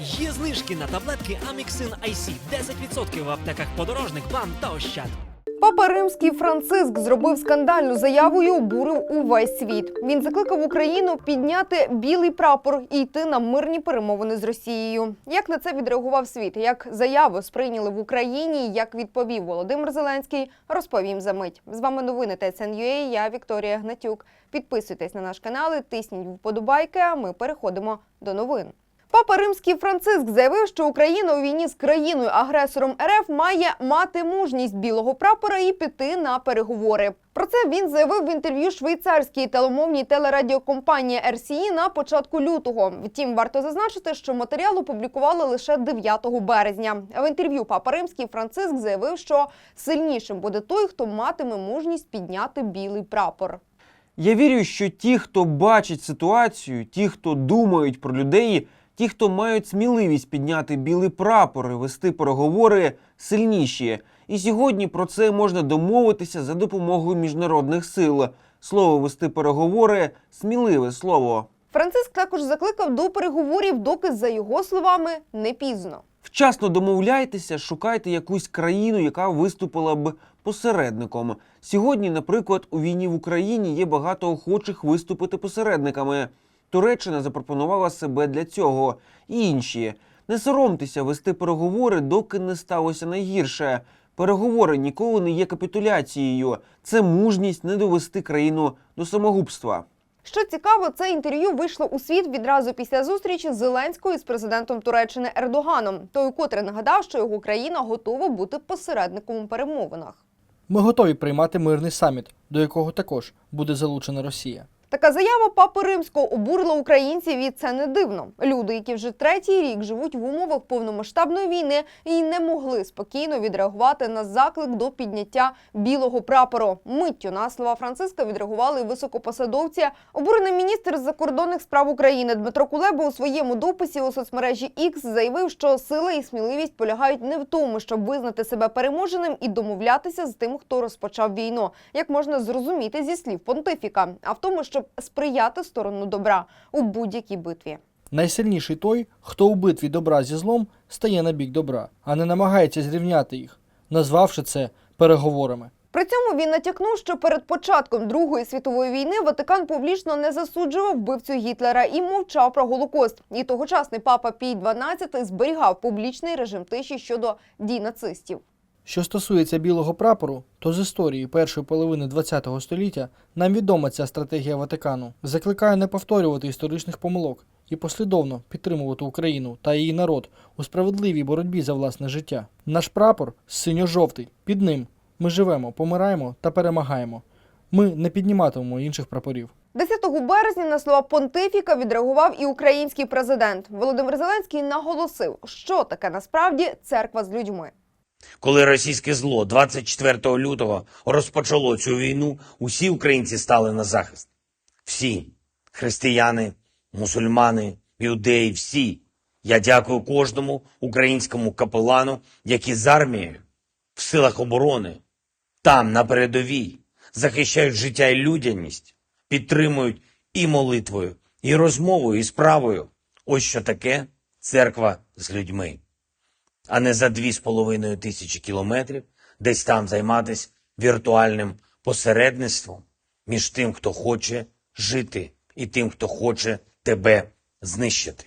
Є знижки на таблетки Аміксин IC 10% в аптеках подорожник, бам та ощад. Папа Римський Франциск зробив скандальну заяву і обурив увесь світ. Він закликав Україну підняти білий прапор і йти на мирні перемовини з Росією. Як на це відреагував світ? Як заяву сприйняли в Україні? Як відповів Володимир Зеленський? Розповім за мить. З вами новини ТСНЮА, Я Вікторія Гнатюк. Підписуйтесь на наш канал, тисніть вподобайки. А ми переходимо до новин. Папа Римський Франциск заявив, що Україна у війні з країною-агресором РФ має мати мужність білого прапора і піти на переговори. Про це він заявив в інтерв'ю швейцарській телемовній телерадіокомпанії RCE на початку лютого. Втім, варто зазначити, що матеріал опублікували лише 9 березня. В інтерв'ю Папа Римський Франциск заявив, що сильнішим буде той, хто матиме мужність підняти білий прапор. Я вірю, що ті, хто бачить ситуацію, ті, хто думають про людей, ті, хто мають сміливість підняти білий прапор і вести переговори, сильніші. І сьогодні про це можна домовитися за допомогою міжнародних сил. Слово вести переговори сміливе слово. Франциск також закликав до переговорів, доки за його словами не пізно. Вчасно домовляйтеся, шукайте якусь країну, яка виступила б посередником. Сьогодні, наприклад, у війні в Україні є багато охочих виступити посередниками. Туреччина запропонувала себе для цього. І інші. Не соромтеся вести переговори, доки не сталося найгірше. Переговори ніколи не є капітуляцією. Це мужність не довести країну до самогубства. Що цікаво, це інтерв'ю вийшло у світ відразу після зустрічі Зеленського з президентом Туреччини Ердоганом. Той котре нагадав, що його країна готова бути посередником у перемовинах. Ми готові приймати мирний саміт, до якого також буде залучена Росія. Така заява папи римського обурила українців, і це не дивно. Люди, які вже третій рік живуть в умовах повномасштабної війни і не могли спокійно відреагувати на заклик до підняття білого прапору. Миттю на слова Франциска відреагували високопосадовці. Обурений міністр закордонних справ України Дмитро Кулеба у своєму дописі у соцмережі X заявив, що сила і сміливість полягають не в тому, щоб визнати себе переможеним і домовлятися з тим, хто розпочав війну, як можна зрозуміти зі слів понтифіка, а в тому, щоб сприяти сторону добра у будь-якій битві. Найсильніший той, хто у битві добра зі злом стає на бік добра, а не намагається зрівняти їх, назвавши це переговорами. При цьому він натякнув, що перед початком Другої світової війни Ватикан публічно не засуджував вбивцю Гітлера і мовчав про Голокост. І тогочасний папа Пій XII зберігав публічний режим тиші щодо дій нацистів. Що стосується білого прапору, то з історії першої половини ХХ століття нам відома ця стратегія Ватикану. Закликаю не повторювати історичних помилок і послідовно підтримувати Україну та її народ у справедливій боротьбі за власне життя. Наш прапор синьо-жовтий. Під ним ми живемо, помираємо та перемагаємо. Ми не підніматимемо інших прапорів. 10 березня на слова понтифіка відреагував і український президент Володимир Зеленський наголосив, що таке насправді церква з людьми. Коли російське зло 24 лютого розпочало цю війну, усі українці стали на захист. Всі християни, мусульмани, юдеї, всі. Я дякую кожному українському капелану, які з армією в силах оборони, там, на передовій, захищають життя і людяність, підтримують і молитвою, і розмовою, і справою. Ось що таке церква з людьми а не за дві з половиною тисячі кілометрів десь там займатися віртуальним посередництвом між тим, хто хоче жити, і тим, хто хоче тебе знищити.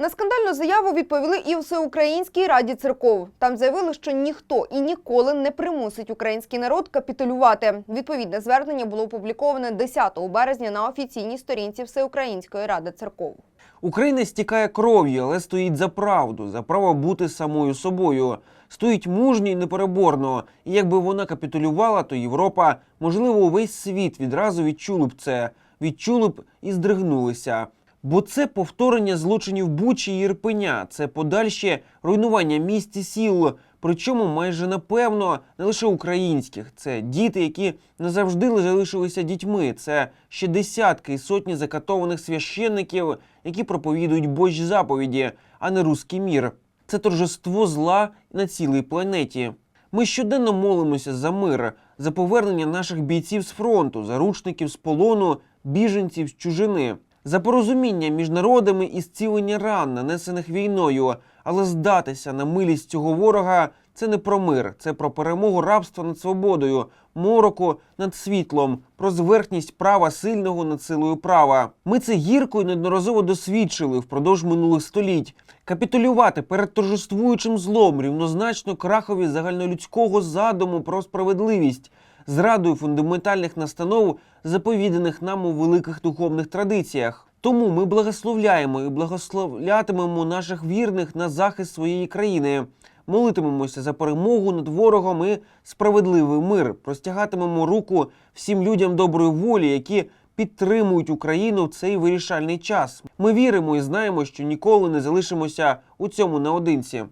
На скандальну заяву відповіли і Всеукраїнській раді церков. Там заявили, що ніхто і ніколи не примусить український народ капітулювати. Відповідне звернення було опубліковане 10 березня на офіційній сторінці Всеукраїнської ради церков. Україна стікає кров'ю, але стоїть за правду, за право бути самою собою. Стоїть мужньо і непереборно. І якби вона капітулювала, то Європа, можливо, увесь світ відразу відчули б це, відчули б і здригнулися. Бо це повторення злочинів Бучі і Ірпеня, це подальше руйнування міст і сіл. Причому майже напевно не лише українських, це діти, які назавжди залишилися дітьми. Це ще десятки і сотні закатованих священників, які проповідують Божі заповіді, а не руський мір. Це торжество зла на цілій планеті. Ми щоденно молимося за мир, за повернення наших бійців з фронту, заручників з полону, біженців з чужини. За порозуміння між народами і зцілення ран, нанесених війною. Але здатися на милість цього ворога це не про мир, це про перемогу рабства над свободою, мороку над світлом, про зверхність права сильного над силою права. Ми це гірко і неодноразово досвідчили впродовж минулих століть. Капітулювати перед торжествуючим злом рівнозначно крахові загальнолюдського задуму про справедливість, зрадою фундаментальних настанов, заповіданих нам у великих духовних традиціях. Тому ми благословляємо і благословлятимемо наших вірних на захист своєї країни. Молитимемося за перемогу над ворогом і справедливий мир. Простягатимемо руку всім людям доброї волі, які підтримують Україну в цей вирішальний час. Ми віримо і знаємо, що ніколи не залишимося у цьому наодинці.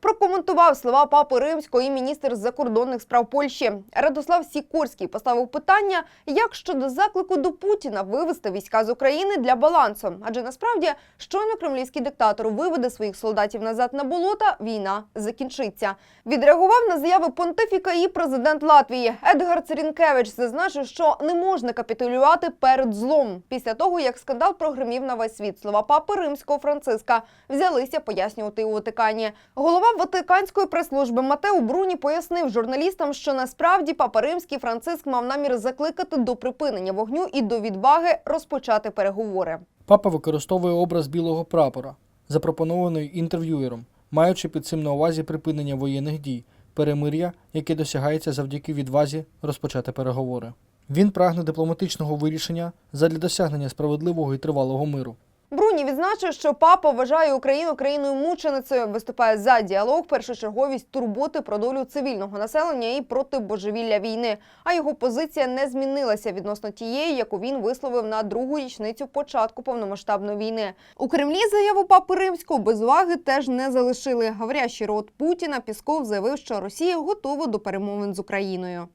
Прокоментував слова папи римського і міністр закордонних справ Польщі Радослав Сікорський поставив питання, як щодо заклику до Путіна вивести війська з України для балансу. Адже насправді, щойно кремлівський диктатор виведе своїх солдатів назад на болота, війна закінчиться. Відреагував на заяви понтифіка і президент Латвії Едгар Церінкевич зазначив, що не можна капітулювати перед злом. Після того як скандал прогремів на весь світ, слова папи римського Франциска взялися пояснювати у Ватикані. Голова Ватиканської прес-служби Матео Бруні пояснив журналістам, що насправді папа римський Франциск мав намір закликати до припинення вогню і до відваги розпочати переговори. Папа використовує образ білого прапора, запропонований інтерв'юером, маючи під цим на увазі припинення воєнних дій, перемир'я, яке досягається завдяки відвазі розпочати переговори. Він прагне дипломатичного вирішення задля досягнення справедливого і тривалого миру. Бруні відзначив, що папа вважає Україну країною мученицею, виступає за діалог, першочерговість турботи про долю цивільного населення і проти божевілля війни. А його позиція не змінилася відносно тієї, яку він висловив на другу річницю початку повномасштабної війни. У Кремлі заяву папи римського без уваги теж не залишили. Говорящий рот Путіна Пісков заявив, що Росія готова до перемовин з Україною.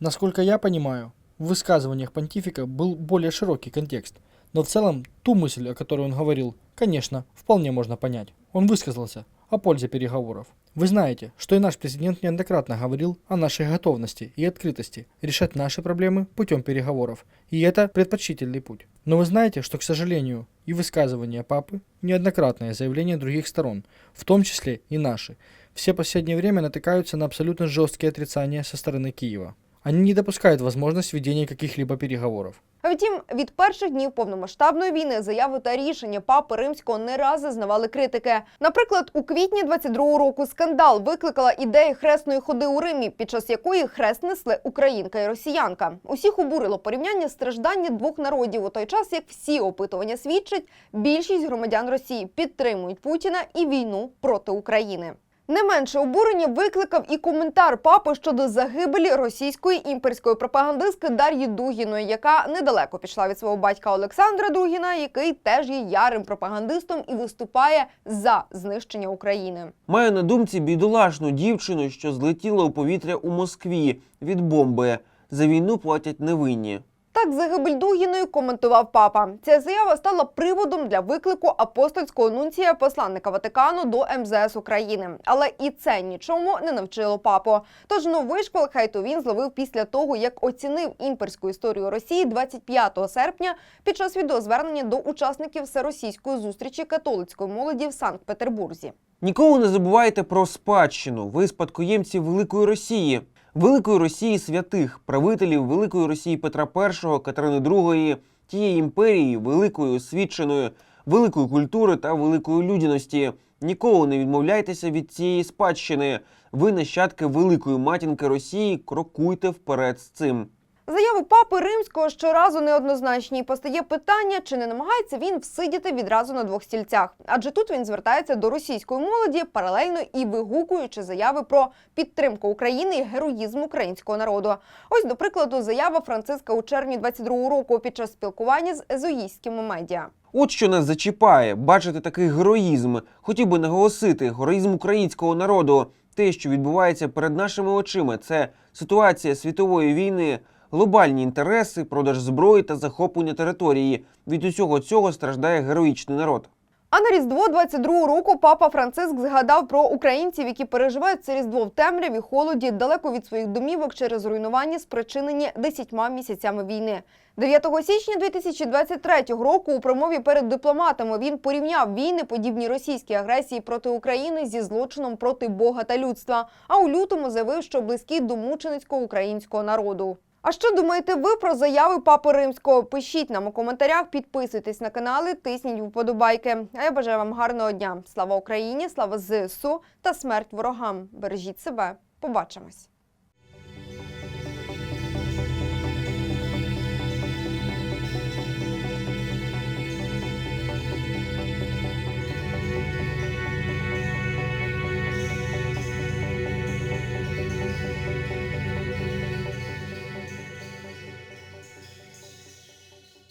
Насколько я понимаю, в высказываниях понтифика был более широкий контекст, Но в целом ту мысль, о которой он говорил, конечно, вполне можно понять. Он высказался о пользе переговоров. Вы знаете, что и наш президент неоднократно говорил о нашей готовности и открытости решать наши проблемы путем переговоров, и это предпочтительный путь. Но вы знаете, что, к сожалению, и высказывания папы, неоднократные заявления других сторон, в том числе и наши, все последнее время натыкаются на абсолютно жесткие отрицания со стороны Киева. Они не допускают возможность ведения каких-либо переговоров. Втім, від перших днів повномасштабної війни заяви та рішення папи римського не раз зазнавали критики. Наприклад, у квітні 22-го року скандал викликала ідея хресної ходи у Римі, під час якої хрест несли українка і росіянка. Усіх обурило порівняння страждання двох народів у той час, як всі опитування свідчать, більшість громадян Росії підтримують Путіна і війну проти України. Не менше обурення викликав і коментар папи щодо загибелі російської імперської пропагандистки Дар'ї Дугіної, яка недалеко пішла від свого батька Олександра Дугіна, який теж є ярим пропагандистом і виступає за знищення України. Маю на думці бідолашну дівчину, що злетіла у повітря у Москві від бомби. За війну платять невинні. Так загибель Дугіної коментував папа. Ця заява стала приводом для виклику апостольського нунція посланника Ватикану до МЗС України. Але і це нічому не навчило папу. Тож новий шквал хейту він зловив після того, як оцінив імперську історію Росії 25 серпня під час відеозвернення до учасників всеросійської зустрічі католицької молоді в Санкт-Петербурзі. Ніколи не забувайте про спадщину. Ви спадкоємці Великої Росії, Великої Росії святих, правителів Великої Росії Петра І, Катерини II, тієї імперії, великої освіченої, великої культури та великої людяності. Ніколи не відмовляйтеся від цієї спадщини. Ви нащадки великої матінки Росії. Крокуйте вперед з цим. Заяви папи римського щоразу неоднозначні. Постає питання, чи не намагається він всидіти відразу на двох стільцях. Адже тут він звертається до російської молоді, паралельно і вигукуючи заяви про підтримку України і героїзм українського народу. Ось, до прикладу, заява Франциска у червні 22-го року під час спілкування з езоїстськими медіа. От що нас зачіпає, бачити такий героїзм. Хотів би наголосити героїзм українського народу. Те, що відбувається перед нашими очима, це ситуація світової війни, глобальні інтереси, продаж зброї та захоплення території. Від усього цього страждає героїчний народ. А на Різдво 22 року папа Франциск згадав про українців, які переживають це Різдво в темряві, холоді, далеко від своїх домівок через руйнування, спричинені десятьма місяцями війни. 9 січня 2023 року у промові перед дипломатами він порівняв війни, подібні російській агресії проти України зі злочином проти Бога та людства. А у лютому заявив, що близький до мученицького українського народу. А що думаєте ви про заяви Папи Римського? Пишіть нам у коментарях, підписуйтесь на канали, тисніть вподобайки. А я бажаю вам гарного дня. Слава Україні, слава ЗСУ та смерть ворогам. Бережіть себе. Побачимось.